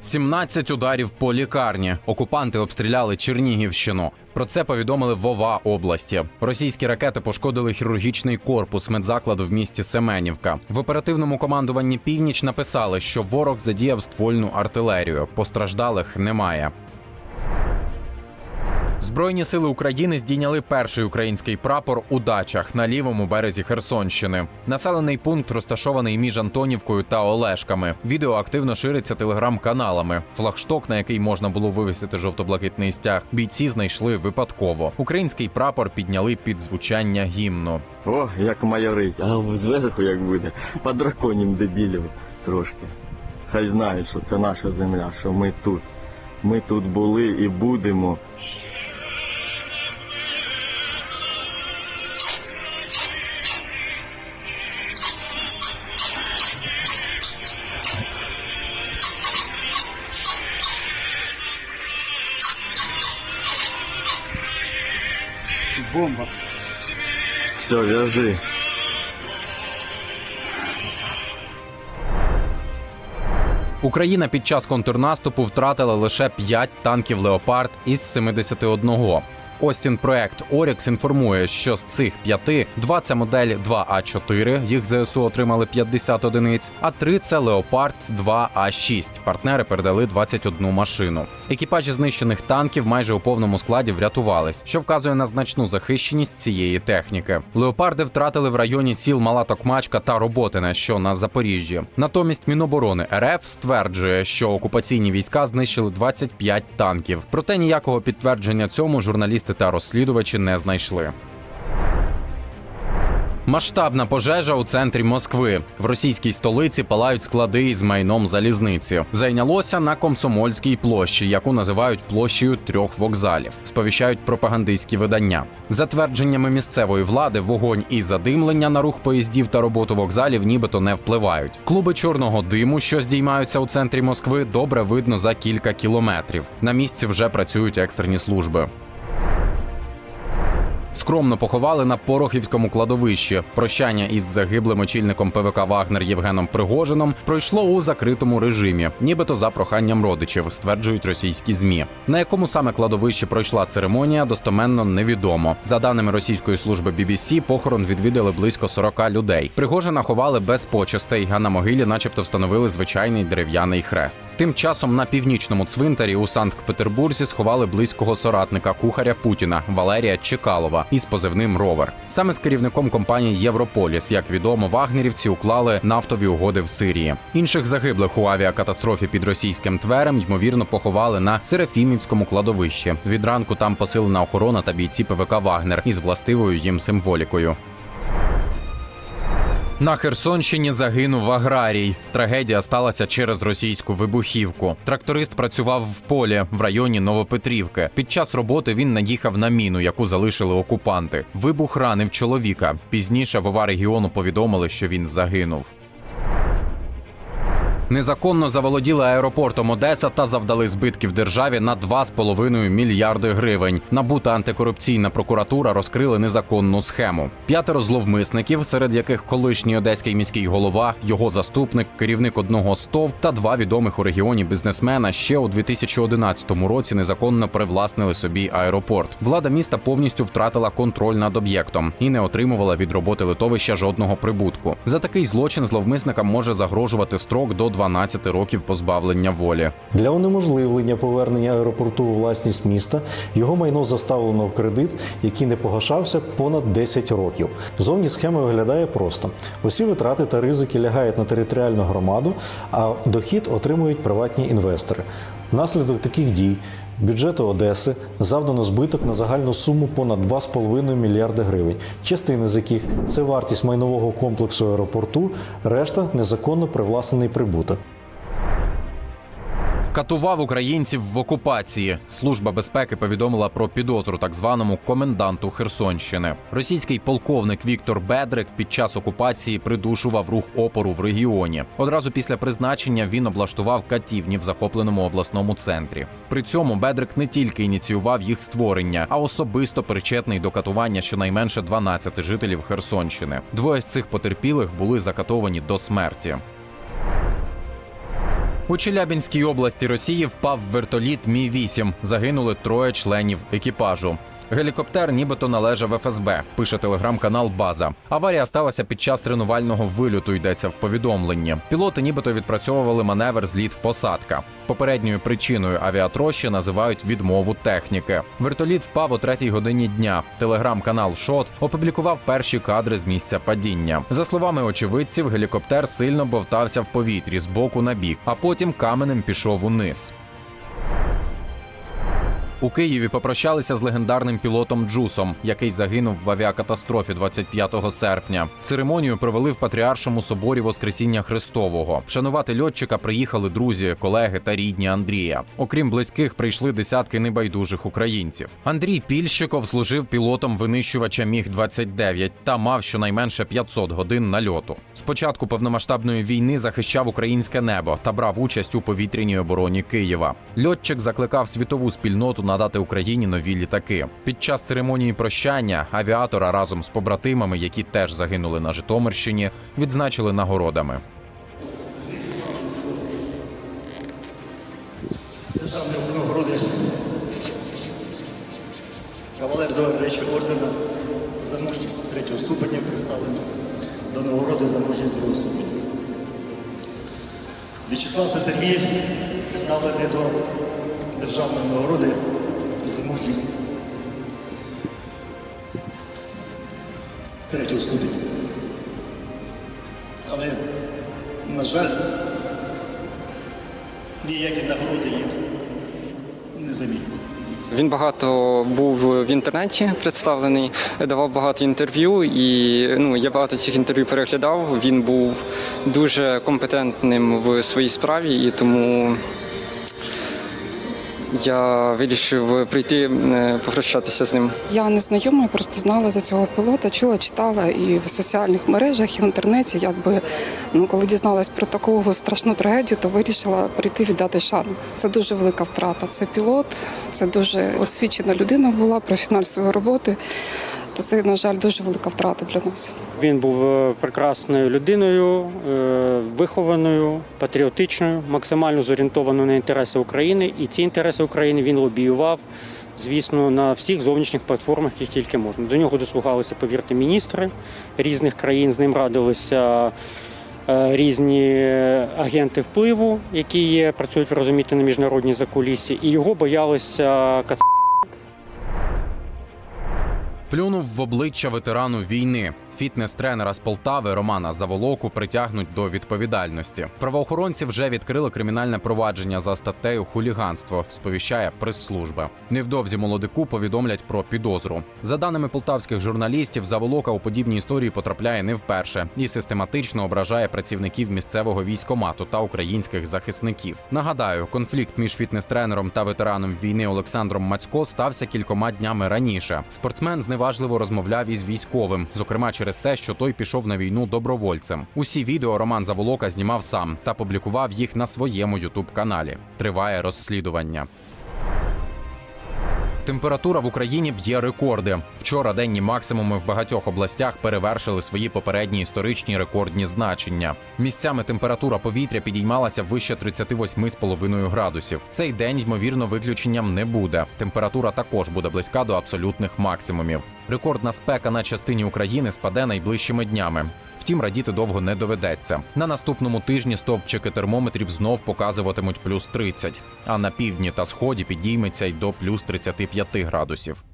17 ударів по лікарні. Окупанти обстріляли Чернігівщину. Про це повідомили в ОВА області. Російські ракети пошкодили хірургічний корпус медзакладу в місті Семенівка. В оперативному командуванні Північ написали, що ворог задіяв ствольну артилерію. Постраждалих немає. Збройні сили України здійняли перший український прапор у дачах на лівому березі Херсонщини. Населений пункт розташований між Антонівкою та Олешками. Відео активно шириться телеграм-каналами. Флагшток, на який можна було вивісити жовто-блакитний стяг, бійці знайшли випадково. Український прапор підняли під звучання гімну. О, як майорить, а зверху як буде. По драконім дебілів трошки. Хай знають, що це наша земля, що ми тут. Ми тут були і будемо. Бомба. Все, в'яжи. Україна під час контрнаступу втратила лише 5 танків Леопард із 71. Остін проект Орікс інформує, що з цих п'яти два це модель 2А4, їх ЗСУ отримали 50 одиниць, а три це Леопард 2А6. Партнери передали 21 машину. Екіпажі знищених танків майже у повному складі врятувались, що вказує на значну захищеність цієї техніки. Леопарди втратили в районі сіл Мала Токмачка та Роботине, що на Запоріжжі. Натомість Міноборони РФ стверджує, що окупаційні війська знищили 25 танків. Проте ніякого підтвердження цьому журналісти та розслідувачі не знайшли. Масштабна пожежа у центрі Москви. В російській столиці палають склади із майном залізниці. Зайнялося на Комсомольській площі, яку називають площею трьох вокзалів. Сповіщають пропагандистські видання. За твердженнями місцевої влади, вогонь і задимлення на рух поїздів та роботу вокзалів нібито не впливають. Клуби чорного диму, що здіймаються у центрі Москви, добре видно за кілька кілометрів. На місці вже працюють екстрені служби. Скромно поховали на Порохівському кладовищі. Прощання із загиблим очільником ПВК Вагнер Євгеном Пригожином пройшло у закритому режимі, нібито за проханням родичів, стверджують російські змі. На якому саме кладовищі пройшла церемонія, достоменно невідомо. За даними російської служби BBC, похорон відвідали близько 40 людей. Пригожина ховали без почестей, а на могилі, начебто, встановили звичайний дерев'яний хрест. Тим часом на північному цвинтарі у Санкт-Петербурзі сховали близького соратника кухаря Путіна Валерія Чекалова із позивним Ровер. Саме з керівником компанії Європоліс, як відомо, вагнерівці уклали нафтові угоди в Сирії. Інших загиблих у авіакатастрофі під російським тверем ймовірно поховали на Серафімівському кладовищі. Від ранку там посилена охорона та бійці ПВК Вагнер із властивою їм символікою. На Херсонщині загинув аграрій. Трагедія сталася через російську вибухівку. Тракторист працював в полі в районі Новопетрівки. Під час роботи він наїхав на міну, яку залишили окупанти. Вибух ранив чоловіка. Пізніше в ОВА регіону повідомили, що він загинув. Незаконно заволоділи аеропортом Одеса та завдали збитків державі на 2,5 мільярди гривень. Набута антикорупційна прокуратура розкрили незаконну схему. П'ятеро зловмисників, серед яких колишній одеський міський голова, його заступник, керівник одного з ТОВ та два відомих у регіоні бізнесмена ще у 2011 році незаконно привласнили собі аеропорт. Влада міста повністю втратила контроль над об'єктом і не отримувала від роботи литовища жодного прибутку. За такий злочин зловмисникам може загрожувати строк до 12 років позбавлення волі. Для унеможливлення повернення аеропорту у власність міста його майно заставлено в кредит, який не погашався понад 10 років. Зовні схема виглядає просто: усі витрати та ризики лягають на територіальну громаду, а дохід отримують приватні інвестори. Внаслідок таких дій. Бюджету Одеси завдано збиток на загальну суму понад 2,5 мільярди гривень, частини з яких це вартість майнового комплексу аеропорту, решта незаконно привласнений прибуток. Катував українців в окупації. Служба безпеки повідомила про підозру так званому коменданту Херсонщини. Російський полковник Віктор Бедрик під час окупації придушував рух опору в регіоні. Одразу після призначення він облаштував катівні в захопленому обласному центрі. При цьому Бедрик не тільки ініціював їх створення, а особисто причетний до катування щонайменше 12 жителів Херсонщини. Двоє з цих потерпілих були закатовані до смерті. У Челябінській області Росії впав вертоліт Мі 8 Загинули троє членів екіпажу. Гелікоптер нібито належав ФСБ, пише телеграм-канал База. Аварія сталася під час тренувального вильоту. Йдеться в повідомленні. Пілоти нібито відпрацьовували маневр зліт-посадка. Попередньою причиною авіатрощі називають відмову техніки. Вертоліт впав о третій годині дня. Телеграм-канал Шот опублікував перші кадри з місця падіння. За словами очевидців, гелікоптер сильно бовтався в повітрі з боку на бік, а потім каменем пішов униз. У Києві попрощалися з легендарним пілотом Джусом, який загинув в авіакатастрофі 25 серпня. Церемонію провели в Патріаршому соборі Воскресіння Христового. Вшанувати льотчика приїхали друзі, колеги та рідні Андрія. Окрім близьких, прийшли десятки небайдужих українців. Андрій Пільщиков служив пілотом винищувача Міг 29 та мав щонайменше 500 годин нальоту. Спочатку повномасштабної війни захищав українське небо та брав участь у повітряній обороні Києва. Льотчик закликав світову спільноту надати Україні нові літаки. Під час церемонії прощання авіатора разом з побратимами, які теж загинули на Житомирщині, відзначили нагородами. Державні нагороди. Кавалер до речі ордена за мужність третього ступеня представлено до нагороди за мужність другого ступеня. В'ячеслав та Сергій представлені до державної нагороди за мужність третього ступеня. Але, на жаль, ніякі нагороди їх не замітні. Він багато був в інтернеті представлений, давав багато інтерв'ю, і ну я багато цих інтерв'ю переглядав. Він був дуже компетентним в своїй справі, і тому я вирішив прийти е, попрощатися з ним. Я не знайома, я просто знала за цього пілота, чула, читала і в соціальних мережах, і в інтернеті. Якби ну коли дізналась про таку страшну трагедію, то вирішила прийти віддати шану. Це дуже велика втрата. Це пілот, це дуже освічена людина була, професіональ своєї роботи. То це, на жаль, дуже велика втрата для нас. Він був е, прекрасною людиною, е, вихованою, патріотичною, максимально зорієнтованою на інтереси України. І ці інтереси України він лобіював, звісно, на всіх зовнішніх платформах, які тільки можна. До нього дослугалися, повірте, міністри різних країн, з ним радилися. е, Різні агенти впливу, які є, працюють ви розумієте, на міжнародній закулісі, і його боялися кац... Плюнув в обличчя ветерану війни. Фітнес-тренера з Полтави Романа Заволоку притягнуть до відповідальності. Правоохоронці вже відкрили кримінальне провадження за статтею хуліганство. Сповіщає прес-служба. Невдовзі молодику повідомлять про підозру. За даними полтавських журналістів, Заволока у подібні історії потрапляє не вперше і систематично ображає працівників місцевого військомату та українських захисників. Нагадаю, конфлікт між фітнес-тренером та ветераном війни Олександром Мацько стався кількома днями раніше. Спортсмен зневажливо розмовляв із військовим, зокрема через те, що той пішов на війну добровольцем. Усі відео Роман Заволока знімав сам та публікував їх на своєму ютуб каналі. Триває розслідування. Температура в Україні б'є рекорди. Вчора денні максимуми в багатьох областях перевершили свої попередні історичні рекордні значення. Місцями температура повітря підіймалася вище 38,5 градусів. Цей день, ймовірно, виключенням не буде. Температура також буде близька до абсолютних максимумів. Рекордна спека на частині України спаде найближчими днями. Втім, радіти довго не доведеться. На наступному тижні стовпчики термометрів знов показуватимуть плюс 30, а на півдні та сході підійметься й до плюс 35 градусів.